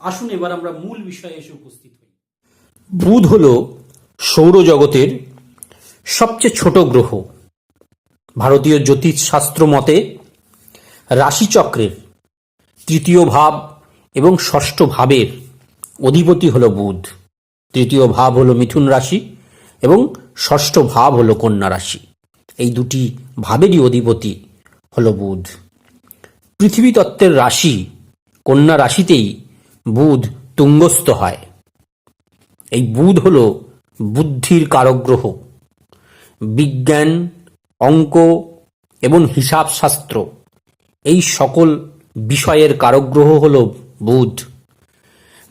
আসুন এবার আমরা মূল বিষয়ে এসে উপস্থিত হই। বুধ হল সৌরজগতের সবচেয়ে ছোট গ্রহ। ভারতীয় জ্যোতিষশাস্ত্র মতে রাশিচক্রের তৃতীয় ভাব এবং ষষ্ঠ ভাবের অধিপতি হল বুধ। তৃতীয় ভাব হল মিথুন রাশি এবং ষষ্ঠ ভাব হল কন্যা রাশি। এই দুটি ভাবেরই অধিপতি হল বুধ। পৃথিবী তত্ত্বের রাশি কন্যা রাশিতেই বুধ তুঙ্গস্থ হয়। এই বুধ হল বুদ্ধির কারগ্রহ। বিজ্ঞান, অঙ্ক এবং হিসাব শাস্ত্র এই সকল বিষয়ের কারগ্রহ হল বুধ।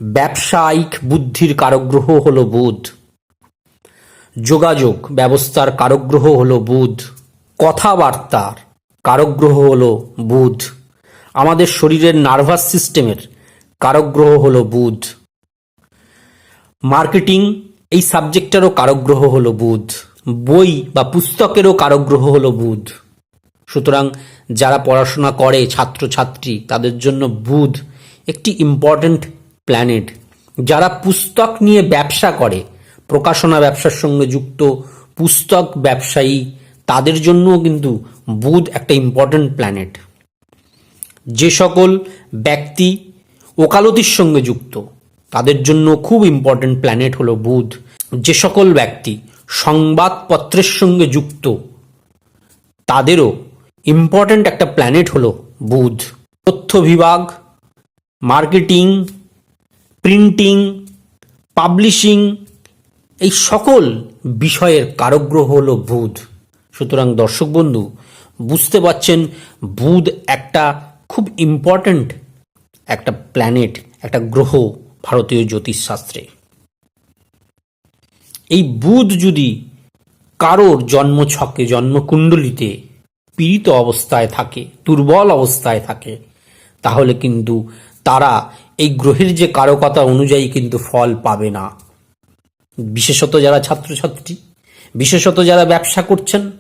ব্যবসায়িক বুদ্ধির কারগ্রহ হল বুধ। যোগাযোগ ব্যবস্থার কারগ্রহ হল বুধ। কথাবার্তার কারগ্রহ হল বুধ। আমাদের শরীরের নার্ভাস সিস্টেমের কারগ্রহ হল বুধ। মার্কেটিং, এই সাবজেক্টেরও কারগ্রহ হল বুধ। বই বা পুস্তকেরও কারগ্রহ হল বুধ। সুতরাং যারা পড়াশোনা করে ছাত্রছাত্রী, তাদের জন্য বুধ একটি ইম্পর্ট্যান্ট প্ল্যানেট যারা পুস্তক নিয়ে ব্যবসা করে, প্রকাশনা ব্যবসার সঙ্গে যুক্ত, পুস্তক ব্যবসায়ী, তাদের জন্যও কিন্তু বুধ একটা ইম্পর্ট্যান্ট প্ল্যানেট যে সকল ব্যক্তি ওকালতির সঙ্গে যুক্ত। তাদের জন্য খুব ইম্পর্ট্যান্ট প্ল্যানেট হলো বুধ। যে সকল ব্যক্তি সংবাদপত্রের সঙ্গে যুক্ত, তাদেরও ইম্পর্ট্যান্ট একটা প্ল্যানেট হলো বুধ। তথ্য বিভাগ মার্কেটিং প্রিন্টিং পাবলিশিং এই সকল বিষয়ের কারগ্রহ হলো বুধ। সুতরাং দর্শক বন্ধু, বুঝতে পারছেন, বুধ একটা খুব ইম্পর্ট্যান্ট একটা প্ল্যানেট একটা গ্রহ ভারতীয় জ্যোতিষশাস্ত্রে। এই বুধ যদি কারোর জন্মছকে জন্মকুণ্ডলিতে পীড়িত অবস্থায় থাকে, দুর্বল অবস্থায় থাকে, তাহলে কিন্তু তারা এই গ্রহের যে কারকতা অনুযায়ী কিন্তু ফল পাবে না। বিশেষত যারা ছাত্রছাত্রী, বিশেষত যারা ব্যবসা করছেন,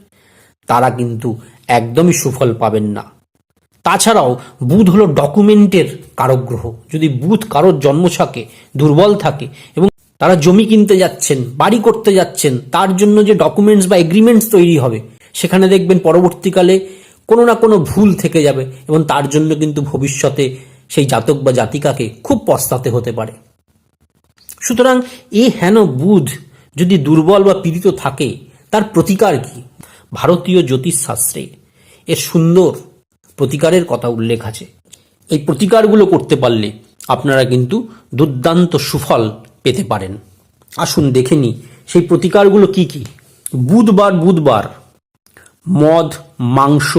তারা কিন্তু একদমই সুফল পাবেন না। তাছাড়াও বুধ হলো ডকুমেন্টের কারক গ্রহ যদি বুধ কারোর জন্ম জন্মছকে দুর্বল থাকে এবং তারা জমি কিনতে যাচ্ছেন, বাড়ি করতে যাচ্ছেন, তার জন্য যে ডকুমেন্টস বা এগ্রিমেন্টস তৈরি হবে, সেখানে দেখবেন পরবর্তীকালে কোনো না কোনো ভুল থেকে যাবে এবং তার জন্য কিন্তু ভবিষ্যতে সেই জাতক বা জাতিকাকে খুব পস্তাতে হতে পারে। সুতরাং এ হেন বুধ যদি দুর্বল বা পীড়িত থাকে, তার প্রতিকার কি? ভারতীয় জ্যোতিষশাস্ত্রে এর সুন্দর প্রতিকারের কথা উল্লেখ আছে। এই প্রতিকারগুলো করতে পারলে আপনারা কিন্তু দুর্দান্ত সুফল পেতে পারেন। আসুন দেখে নি সেই প্রতিকারগুলো কি কি? বুধবার বুধবার মদ, মাংস,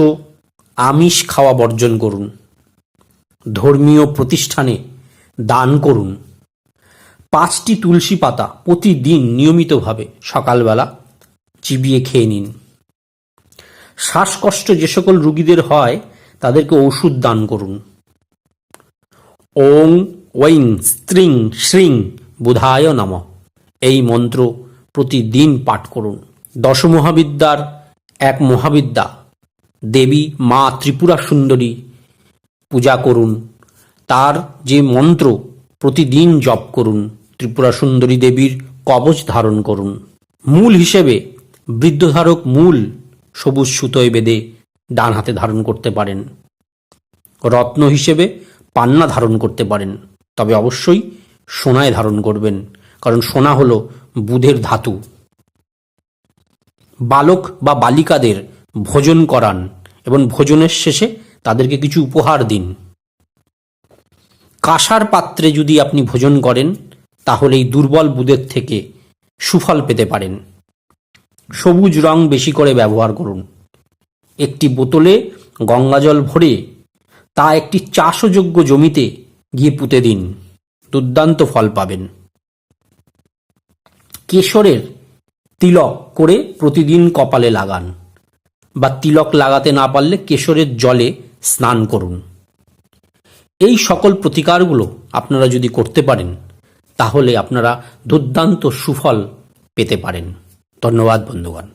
আমিষ খাওয়া বর্জন করুন। ধর্মীয় প্রতিষ্ঠানে দান করুন। পাঁচটি তুলসী পাতা প্রতিদিন নিয়মিতভাবে সকালবেলা চিবিয়ে খেয়ে নিন। শ্বাসকষ্ট যে সকল রুগীদের হয় তাদেরকে ওষুধ দান করুন। ওং ওইং স্ত্রিং শ্রিং বুধায় নম। এই মন্ত্র প্রতিদিন পাঠ করুন। দশ মহাবিদ্যার এক মহাবিদ্যা, দেবী মা ত্রিপুরা সুন্দরী, পূজা করুন। তার যে মন্ত্র প্রতিদিন জপ করুন। ত্রিপুরা সুন্দরী দেবীর কবচ ধারণ করুন। মূল হিসেবে বৃদ্ধধারক মূল সবুজ সুতোয় বেঁধে ডান হাতে ধারণ করতে পারেন। রত্ন হিসেবে পান্না ধারণ করতে পারেন। তবে অবশ্যই সোনায় ধারণ করবেন, কারণ সোনা হলো বুধের ধাতু। বালক বা বালিকাদের ভোজন করান এবং ভোজনের শেষে তাদেরকে কিছু উপহার দিন। কাঁসার পাত্রে যদি আপনি ভোজন করেন তাহলে এই দুর্বল বুধের থেকে সুফল পেতে পারেন। সবুজ রং বেশি করে ব্যবহার করুন। একটি বোতলে গঙ্গাজল ভরে তা একটি চাষযোগ্য জমিতে গিয়ে পুঁতে দিন। দুর্দান্ত ফল পাবেন। কেশরের তিলক করে প্রতিদিন কপালে লাগান বা তিলক লাগাতে না পারলে কেশরের জলে স্নান করুন। এই সকল প্রতিকারগুলো আপনারা যদি করতে পারেন, তাহলে আপনারা দুর্দান্ত সুফল পেতে পারেন। ধন্যবাদ, বন্ধুগণ।